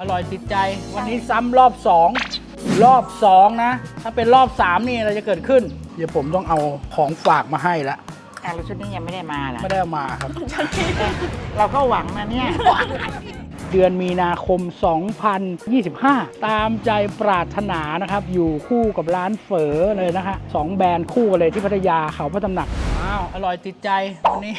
อร่อยติดใจ วันนี้ซ้ำรอบสองรอบสองนะ ถ้าเป็นรอบสามนี่อะไรจะเกิดขึ้น เดี๋ยวผมต้องเอาของฝากมาให้ละอะแล้วชุดนี้ยังไม่ได้มาเหรอไม่ได้เอามาครับ เราก็หวังนะเนี่ย เดือนมีนาคม 2025 ตามใจปรารถนานะครับ อยู่คู่กับร้านเฝอเลยนะฮะสองแบรนด์คู่กันเลยที่พัทยาเขาพระตำหนัก อ้าว อร่อยติดใจ วันนี้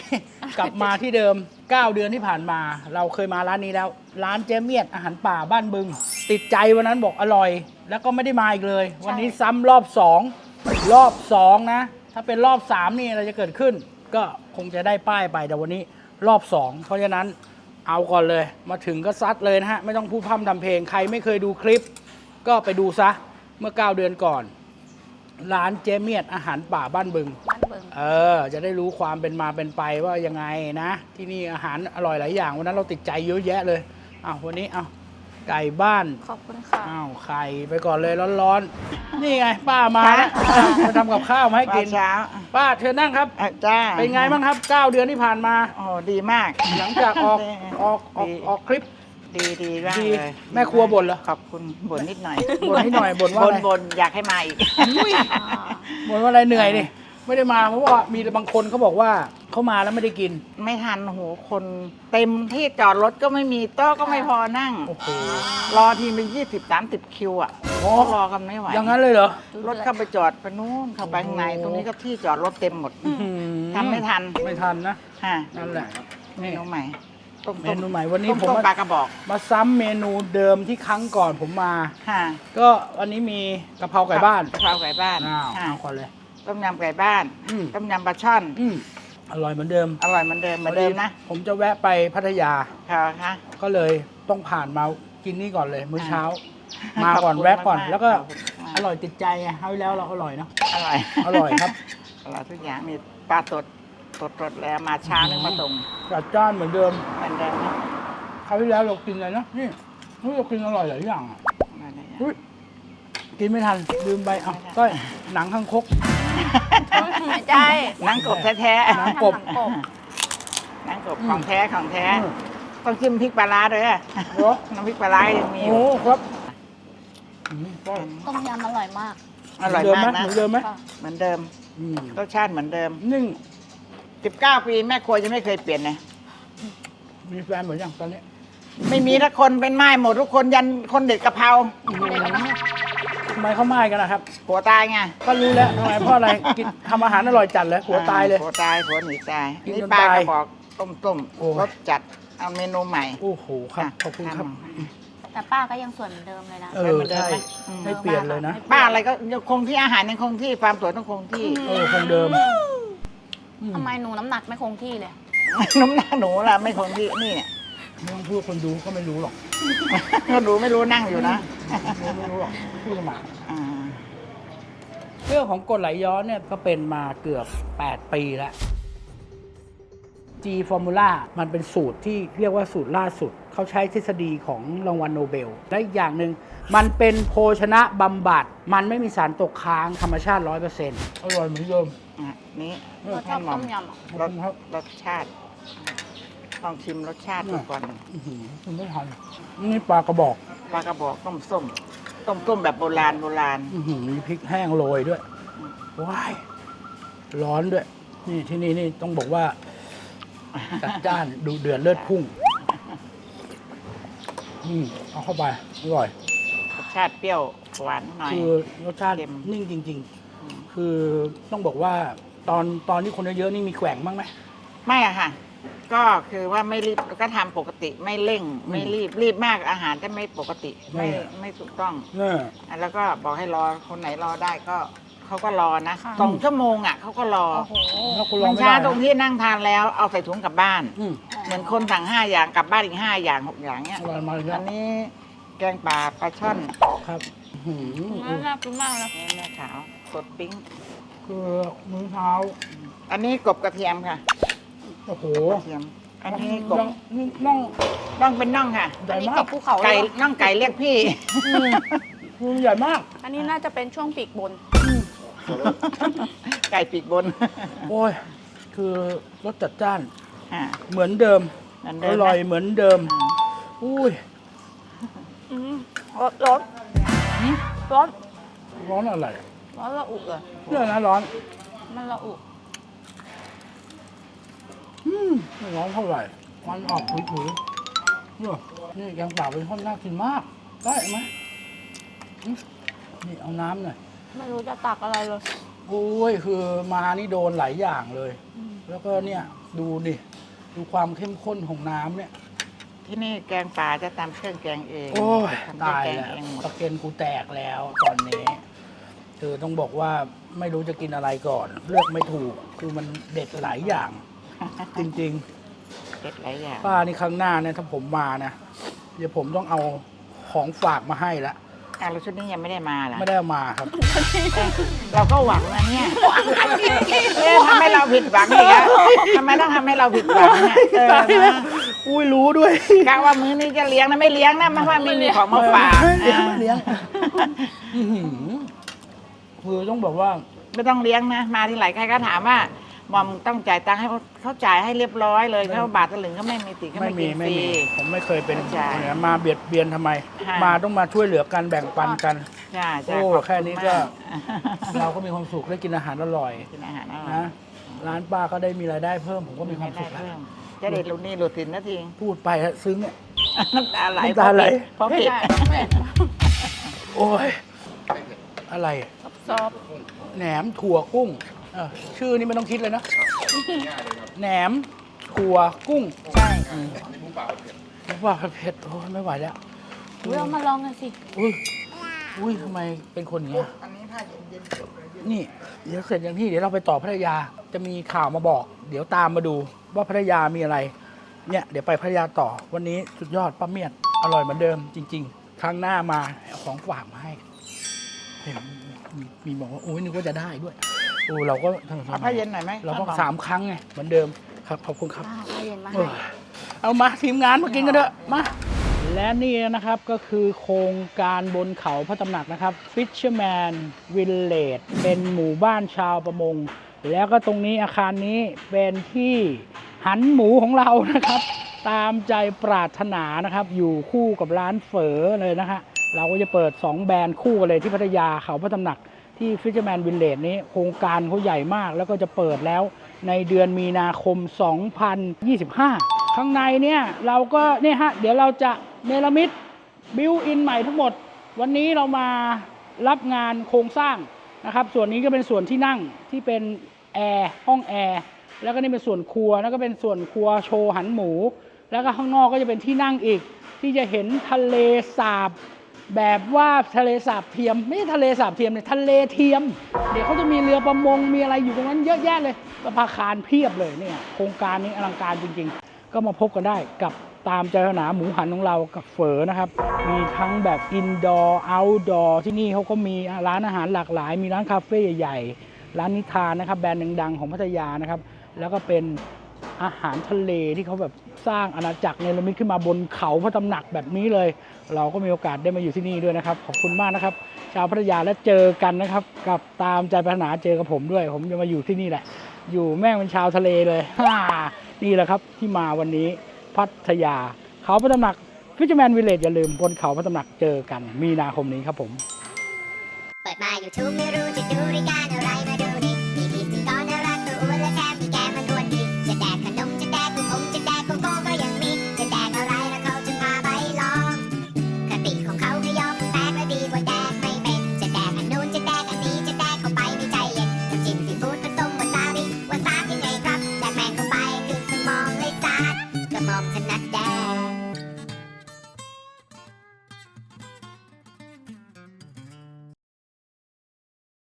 กลับมาที่เดิม 9 เดือนที่ผ่านมา เราเคยมาร้านนี้แล้ว ร้านเจเมียดอาหารป่าบ้านบึง ติดใจวันนั้นบอกอร่อย แล้วก็ไม่ได้มาอีกเลย วันนี้ซ้ำรอบ 2 รอบ 2 นะ ถ้าเป็นรอบ 3 นี่อะไรจะเกิดขึ้น ก็คงจะได้ป้ายไปแต่วันนี้รอบ 2 เพราะฉะนั้นเอาก่อนเลย มาถึงก็ซัดเลยนะฮะ ไม่ต้องพูดพร่ำทำเพลงใครไม่เคยดูคลิป ก็ไปดูซะเมื่อ 9 เดือนก่อน ร้านเจเมียดอาหารป่าบ้านบึง บ้านเบิงเออ จะได้รู้ความเป็นมาเป็นไปว่ายังไงนะ ที่นี่อาหารอร่อยหลายอย่าง วันนั้นเราติดใจเยอะแยะเลยอ้าววันนี้เอาไก่บ้าน ขอบคุณค่ะ อ้าวไข่ไปก่อนเลยร้อนๆ นี่ไง ป้ามาแล้วอ้าวมาทำกับข้าวมาให้มากิน เช้าป้าเชิญนั่งครับ อะจ้าเป็นไงบ้างครับ 9 เดือนที่ผ่านมา โอ้ดีมาก หลังจากออกออกออกดีออกคลิป ดีดีมากดีเลยแม่ครัวบ่นเหรอ ขอบคุณบ่นนิดหน่อยบ่นนิดหน่อยบ่นว่าบ่อะไรนบ่นอยากให้มาอีกอุ้ยบ่นว่าอะไรเหนื่อยดิไม่ได้มาเพราะว่ามีบางคนเขาบอกว่าเขามาแล้วไม่ได้กิน ไม่ทันโอ้โหคนเต็มที่จอดรถก็ไม่มีโต๊ะก็ไม่พอนั่ง โอ้โห รอทีเป็นยี่สิบสามสิบคิวอะโอ้ รอกันไม่ไหวอย่างนั้นเลยเหรอ รถเข้าไปจอดไปนู้นเข้าไปข้างในโอ้โห ตรงนี้ก็ที่จอดรถเต็มหมดอื้อหือทำไม่ทันไม่ทันนะ ฮะนั่นแหละ เมนี่นูใหม่ ต้มเมนูใหม่วันนี้ต้มผมต้มมา ปลากระบอกมาซ้ำเมนูเดิมที่ครั้งก่อนผมมาฮะก็วันนี้มีกะเพราไก่บ้านกะเพราไก่บ้านอ้าวฮะเอาก่อนเลย ต้มยำไก่บ้านอืม ต้มยำปลาช่อน อืมอร่อยเหมือนเดิมอร่อยเหมือนเดิมเหมือนเดิมนะผมจะแวะไปพัทยาค่ะคะก็เลยต้องผ่านมากินนี่ก่อนเลย มื้อเช้าอะมาก่อนขอบคุณแวะก่อน มากๆแล้วก็ขอบคุณมากอร่อยติดใจไงคราวที่แล้วเราอร่อยเนาะอร่อยอร่อยครับ อร่อยทุกอย่างมีปลาสด สดสดแล้วมาช้านึงมาส่งจัดจ้านเหมือนเดิมเหมือนเดิมนะคราวที่แล้วเรากินอะไรนะนี่เฮ้ยเรากินอร่อยหลายอย่างอะมาเลยเฮ้ยกินไม่ทันลืมไปเอ้าไม่ทันก้อยหนังข้างคก ไม่ใช่หนังกบแท้หนังกบ หนังกบๆหนังกบอืมของแท้ของแท้ อืม ต้องจิ้มพริกปลาร้าด้วยอะเหรอน้ำพริกปลาร้ายังมีอโอ้ยู่ครับอืมก้อยต้มยำอร่อยมากอร่อยมากเหนะมือนเดิมไหมค่ะเหมือนเดิมอืมรสชาติเหมือนเดิม นึ่ง 19 ปีแม่ครัวยังไม่เคยเปลี่ยนนะมีแฟนเหมือนอย่างตอนนี้ไม่มีทุกคนเป็นไม้หมดทุกคนยันคนเด็ดกะเพราทำไมเขาไม่กันนะครับ ผัวตายไงก็รู้แล้วทำไมเพราะอะไรกินทำอาหารอร่อยจัดเลยหัวตายเลย ผัวตายผัวหนีตายกินนี่จนป้าตายก็บอกต้มต้มโอ้รสจัดเอาเมนูใหม่ โอ้โหครับอะขอบคุณครับทำแต่ป้าก็ยังสวยเหมือนเดิมเลยนะ เออเหมือนเดิมใช่ไหมอืมไม่เปลี่ยนเลยนะ ป้าอะไรก็ยังคงที่อาหารยังคงที่ความสวยต้องคงที่ เออคงเดิมอื ทำไมหนูน้ำหนักไม่คงที่เลย น้ำหน้าหนูล่ะไม่คงที่นี่เนี่ยไม่ต้องพูดคนดูก็ไม่รู้หรอกก็หนูไม่รู้นั่งอยู่นะไม่รู้หรอกพูดทำไมอ่าเรื่องของกรดไหลย้อนเนี่ยก็เป็นมาเกือบ 8 ปีแล้ว G Formula มันเป็นสูตรที่เรียกว่าสูตรล่าสุด เขาใช้ทฤษฎีของรางวัลโนเบล และอีกอย่างหนึ่งมันเป็นโภชนะบำบัด มันไม่มีสารตกค้างธรรมชาติ100%อร่อยเหมือนเดิมอะนี่หนูชอบต้มยำอะรสครับรสชาติลองชิมรสชาติดูก่อนอื้อหือคุณไม่ทันนี่ปลากระบอก ปลากระบอกต้มส้ม ต้มส้มแบบโบราณโบราณอื้อหือมีพริกแห้งโรยด้วยว้ายร้อนด้วย นี่ที่นี่นี่ต้องบอกว่าจัดจ้านดูเดือดเลือดพุ่ง อืมเอาเข้าไปอร่อย รสชาติเปรี้ยวหวานหน่อย คือรสชาติเค็ม นิ่งจริงอืมๆ คือต้องบอกว่าตอนตอนที่คนเยอะๆนี่มีแกว่งบ้างไหม ไม่อะค่ะ ก็คือว่าไม่รีบก็ทำปกติไม่เร่งอืมไม่รีบรีบมากอาหารจะไม่ปกติไม่ ไม่อะไม่ถูกต้องเนี่ย อะแล้วก็บอกให้รอคนไหนรอได้ก็เขาก็รอนะค่ะ สองชั่วโมงอะเขาก็รอโอ้โห แล้วคุณลอมังนไม่ช้าได้ตรงนะที่นั่งทานแล้วเอาใส่ถุงกลับบ้าน อืม เหมือนคนสั่งห้าอย่างกลับบ้านอีกห้าอย่างหกอย่างเนี้ยอร่อยมากเลยอันนี้แกงป่าปลาช่อนครับอื้อหือน่ากินมากนะเนื้อเนื้อขาวสดปิ้งคือมื้อเช้า อันนี้กบกระเทียมค่ะโอ้โหกระเทียมอันนี้กบนี่น่องน่องเป็นน่องค่ะใหญ่อันนี้มากกับภูเขาเลไก่ยน่องไก่เรียกพี่อืมคือใหญ่มาก อันนี้น่าจะเป็นช่วงปีกบน ไก่ปีกบน โอ้ย คือรสจัดจ้าน อ่า เหมือนเดิมเหมือนอเดิมนะร่อยเหมือนเดิม อุ้ยอืมร้อนร้อนหืมร้อนร้อนอะไรร้อนระอุเลยเรื่องนะร้อนมันระอุอืมไม่ร้อนเท่าไหร่มันออกผุยๆเนี่ยนี่แกงป่าเป็นข้นน่ากินมาก ได้ไหมอืมนี่เอาน้ำหน่อย ไม่รู้จะตักอะไรเลย โอ้ยคือมานี่โดนหลายอย่างเลย แล้วก็เนี่ยดูดิ ดูความเข้มข้นของน้ำเนี่ย ที่นี่แกงป่าจะตำเครื่องแกงเองโอ้ยทำเครื่อตางยแกงแล้วเองหมดตะเกนกูแตกแล้วตอนนี้ คือต้องบอกว่าไม่รู้จะกินอะไรก่อน เลือกไม่ถูกคือมันเด็ดหลายอย่าง จริง ๆเด็ดหลายอย่างป้านี่ครั้งหน้าเนี่ยถ้าผมมานะเดี๋ยวผมต้องเอาของฝากมาให้ละ อะแล้วชุดนี้ยังไม่ได้มาล่ะไม่ได้เอามาครับ เราก็หวังนะเนี่ยเอ๊ะทำให้เราผิดหวังอีกแล้วทำไมต้องทำให้เราผิดหวังเนี่ยเออตายแล้วนะอุ้ยรู้ด้วยกะว่ามื้อนี้จะเลี้ยงนะไม่เลี้ยงนะไม่ว่าไม่มีของมาฝากเลี้ยงอะเลี้ยงอื้อหือคือต้องบอกว่า ไม่ต้องเลี้ยงนะ มาที่ไหนใครก็ถามว่า หมอมต้องจ่ายตังค์ให้เขาเขาจ่ายให้เรียบร้อยเลยเขาบาทสลึงเขาไม่มีติดเขาไม่ไม่มีกินฟไม่รี มี ผมไม่เคยเป็นใช่อย่างนั้นมาเบียดเบียนทำไม ค่ะ มาต้องมาช่วยเหลือกันแบ่งปันกันใช่ใช่โอ้ขบณแค่นี้ก็มเราก็มีความสุขได้กินอาหารอร่อยกินอาหารอร่อยนะร้านป้าก็ได้มีรายได้เพิ่มผมก็มีความสุขแล้วเพิ่มจะได้หลุดหนี่หลุดสินนาทีพูดไปฮะซึ้งเนี่ยน้ำตาไหลน้ำตาไหล เพราะผิดโอ้ยอะไรซอฟแหนมถั่วกุ้ง เออชื่อนี้ไม่ต้องคิดเลยนะแหนมถั่วกุ้งใช่อืมว่าเผ็ดโอ้ยไม่ไหวแล้วเรื่องมาลองกันสิ อุ้ยอุ้ยทำไมเป็นคนอย่างเงี้ยอันนี้ถ้าเย็นนี่ เดี๋ยวเสร็จอย่างที่เดี๋ยวเราไปต่อพัทยาจะมีข่าวมาบอก เดี๋ยวตามมาดูว่าพัทยามีอะไร เนี่ยเดี๋ยวไปพัทยาต่อวันนี้สุดยอดป้าเมียดอร่อยเหมือนเดิมจริง ๆ ครั้งหน้ามาเอาของฝากมาให้เห็นมีมีบอกว่าโอ้ยนึกว่าจะได้ด้วย โอ้เราก็ๆเอาผ้าเย็นหน่อยไหมเราต้องสามครั้งไงเหมือนเดิมครับขอบคุณครับป้าใจเย็นมาเออเอามาทีมงานมากินกันเถอะมาและนี่นะครับก็คือโครงการบนเขาพระตำหนักนะครับ Fisherman Village เป็นหมู่บ้านชาวประมง แล้วก็ตรงนี้อาคารนี้เป็นที่หันหมูของเรานะครับ ตามใจปรารถนานะครับ อยู่คู่กับร้านเฝอเลยนะฮะเราก็จะเปิด 2 แบรนด์คู่กันเลยที่พัทยาเขาพระตำหนัก ที่ Fisherman Village นี้โครงการเขาใหญ่มากแล้วก็จะเปิดแล้วในเดือนมีนาคม 2025 ข้างในเนี่ยเราก็เนี่ยฮะเดี๋ยวเราจะเนรมิตบิวอินใหม่ทั้งหมด วันนี้เรามารับงานโครงสร้างนะครับส่วนนี้ก็เป็นส่วนที่นั่งที่เป็นแอร์ห้องแอร์แล้วก็นี่เป็นส่วนครัวแล้วก็เป็นส่วนครัวโชว์หันหมู แล้วก็ข้างนอกก็จะเป็นที่นั่งอีก ที่จะเห็นทะเลสาบ แบบว่าทะเลสาบเทียม ไม่ใช่ทะเลสาบเทียมเลยทะเลเทียม เดี๋ยวเขาจะมีเรือประมงมีอะไรอยู่ตรงนั้นเยอะแยะเลยสภาคารเพียบเลยเนี่ยโครงการนี้อลังการจริง ๆ ก็มาพบกันได้กับตามใจหนาหมูหันของเรากับเฝอนะครับ มีทั้งแบบอินดอร์เอาท์ดอร์ที่นี่เขาก็มีร้านอาหารหลากหลาย มีร้านคาเฟ่ใหญ่ๆร้านนิทานนะครับแบรนด์ดังๆของพัทยานะครับ แล้วก็เป็น อาหารทะเลที่เขาแบบสร้างอาณาจักรเนรมิตขึ้นมาบนเขาพระตำหนักแบบนี้เลย เราก็มีโอกาสได้มาอยู่ที่นี่ด้วยนะครับ ขอบคุณมากนะครับ ชาวพัทยาและเจอกันนะครับ กับตามใจปรารถนาเจอกับผมด้วย ผมจะมาอยู่ที่นี่แหละ อยู่แม่งเป็นชาวทะเลเลยฮ่านี่แหละครับที่มาวันนี้พัทยา เขาพระตำหนักฟิชแมนวิลเลจอย่าลืมบนเขาพระตำหนักเจอกัน มีนาคมนี้ครับผม เปิดมา YouTube ไม่รู้จะดูรายการอะไร